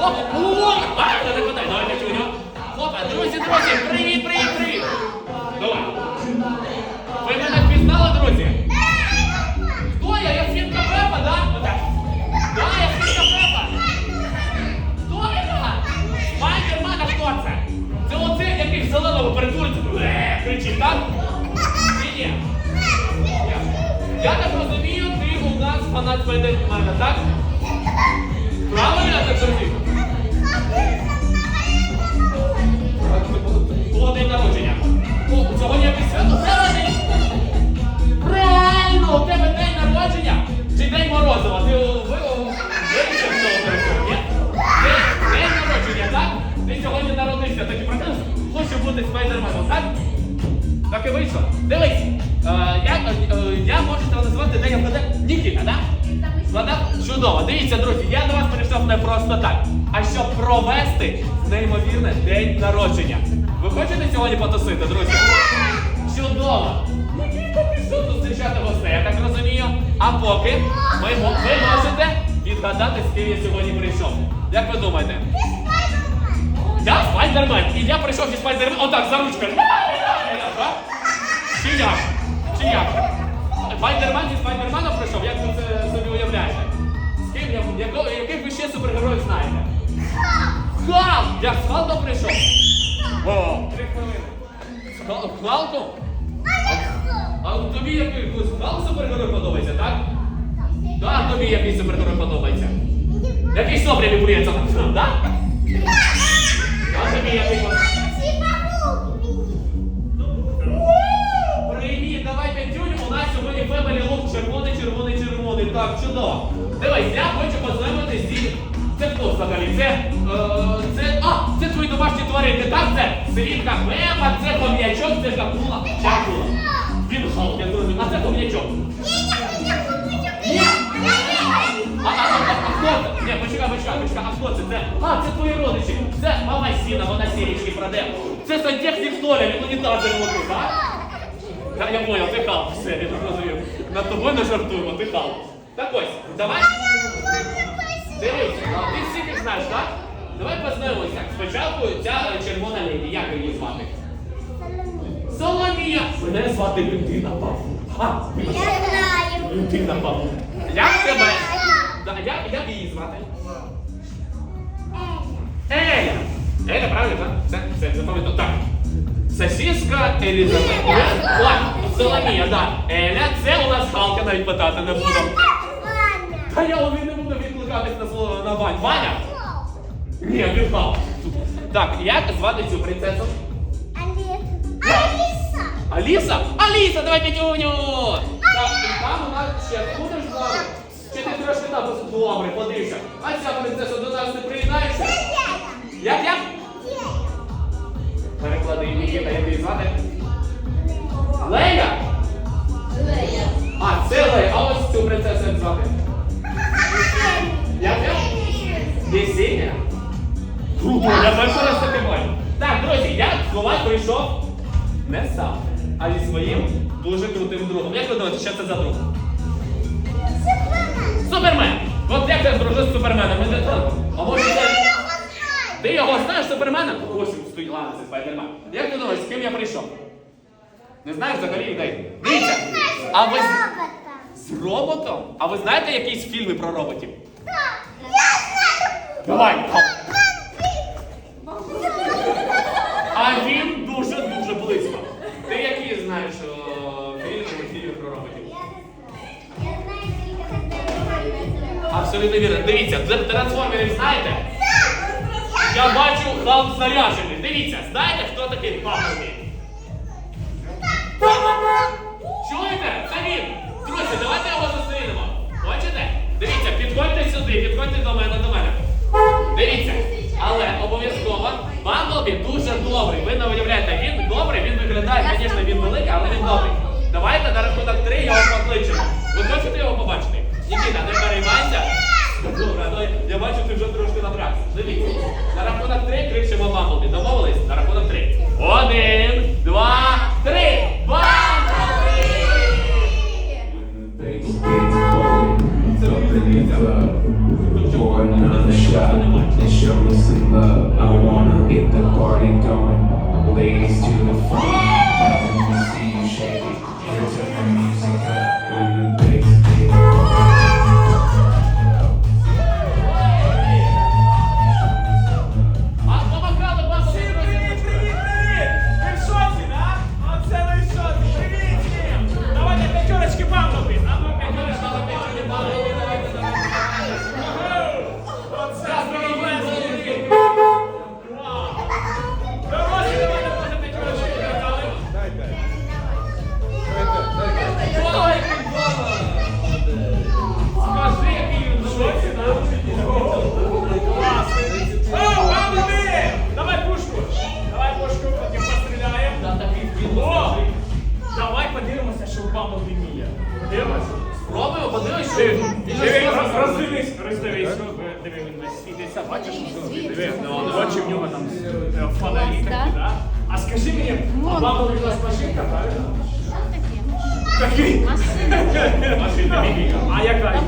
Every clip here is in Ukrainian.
О! А, не нападай, давай не чую. Хлопа, друзі, друзі, привіт, привіт, привіт. Давай. Ви мене впізнали, друзі? Хто я? Я свінка Пепа, да? Отак. Да, я свінка Пепа. Хто я? Спайдермен, а хто це? Це оцей, який в зеленому «Е», кричить, так? Ні, ні. Я так розумію, ти у нас фанат Спайдермена, так? Правильно я так зрозумів? Називати день Нікіта, так? Згадав? Чудово. Дивіться, друзі, я до вас прийшов не просто так, а щоб провести неймовірне день народження. Ви хочете сьогодні потусити, друзі? Чудово! Нікіта пішов зустрічати гостей, я так розумію. А поки мо- ви можете відгадати, з ким я сьогодні прийшов. Як ви думаєте? Я спайдермен. І я прийшов зі спайдермен. Отак, за ручкою. Чи як? Чи як? Спайдермен зі спайдерменом прийшов? Як ви це собі уявляєте? З ким я якого, яких ви ще супергероїв знаєте? Халк! Я з Халком прийшов. О, три хвилини. З Хал- Халком? А тобі який Халк супергерой подобається, так? Так, тобі який супергерой подобається. Який собрі лікується там, так? Це, е, це, а, це твої домашні тварини, так? Це свідка Пепа, це хом'ячок, це капула. Чакула. Він халк, я зрозумів. А це хом'ячок. Ні. А, а, а, а хто це? Ні, почекай, почекай, почекай, а хто це? Це, а, це твої родичі. Це мама Сіна, вона сірічки краде. Це сантехнік Толя, він унітази ремонтує, так? Я, я понял, ти хал, все, я так розумів. Над тобою не жартуємо, ти хал. Так ось, давай. Дивись, а ти знаєш, так? Давай познайомимося. Спочатку ця е, червона леді, як її звати? Соломія! Мене звати людина Павло. А, людина Павло. Як тебе? Як, як її звати? Еля! Еля, правильно, так? Це, це, запам'ятав. Так. Сосиска Елізабет. Ой, Соломія, так. Еля, це у нас Халка, навіть питати не буду. Та я один не буду відкликатись на слово на Вань. Ваня? Ні, він Халк. Так, як звати цю принцесу? Аліса? Аліса, давай п'ятюню! Так, і там у нас ще ти будеш з нами? Чи ти трошки там добре, подивися. А ця принцеса до нас не приєднається? Як як? Переклади Нікіта, як її звати? Лея? Прийшов не сам, а зі своїм дуже крутим другом. Як ви думаєте, що це за друг? Супермен! От як я дружу з суперменом? А може це... Ти його знаєш супермена? Ось він стоїть, ладно, це спайдермен. Як ти думаєш, з ким я прийшов? Не знаєш взагалі ідей? Дивіться, а ви з роботом? А ви знаєте якісь фільми про роботів? Так! Я знаю! Давай! Абсолютно вірно. Дивіться, це трансформерів знаєте? Я бачу Халк заряджений. Дивіться, знаєте, хто такий Бамблбі? Чуєте? Це він! Друзі, давайте його зустрінемо. Хочете? Дивіться, підходьте сюди, підходьте до Добре, ну я бачу, ти вже трошки набрався. Дивіться. На рахунок три кричимо Бамблбі. Домовились? На рахунок три. Один, два, три. Love. I wanna get the party going. Ladies to the front. Let me see Диви, роздивись, роздивись. очі в нього там е, фонарі такі, да? А скажи мені, а Бамблбі у нас машинка, правильно? Такий? Машина. А яка?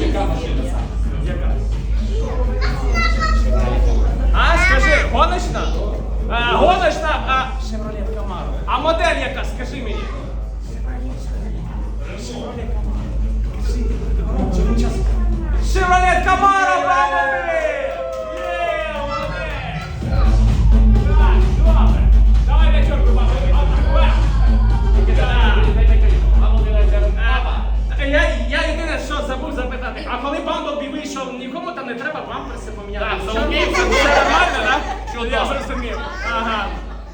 Яка? А, скажи, гоночна? А, гоночна, а Chevrolet Camaro. А модель яка, скажи мені. Chevrolet Camaro. Скажи, громче, він час. Chevrolet Camaro, браво! Є, молодець! Так, добре. Давай вечірку, бабу. Я, я єдине, що забув запитати, а коли Бамблбі вийшов, нікому там не треба памперси поміняти? Так, Що? все окей, все Все нормально, так? Я зрозумів. Ага.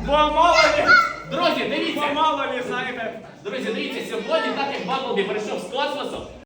Бо мало лі, Друзі, дивіться. мало лі, знаєте. Друзі, дивіться, сьогодні, так як Бамблбі перейшов з космосу,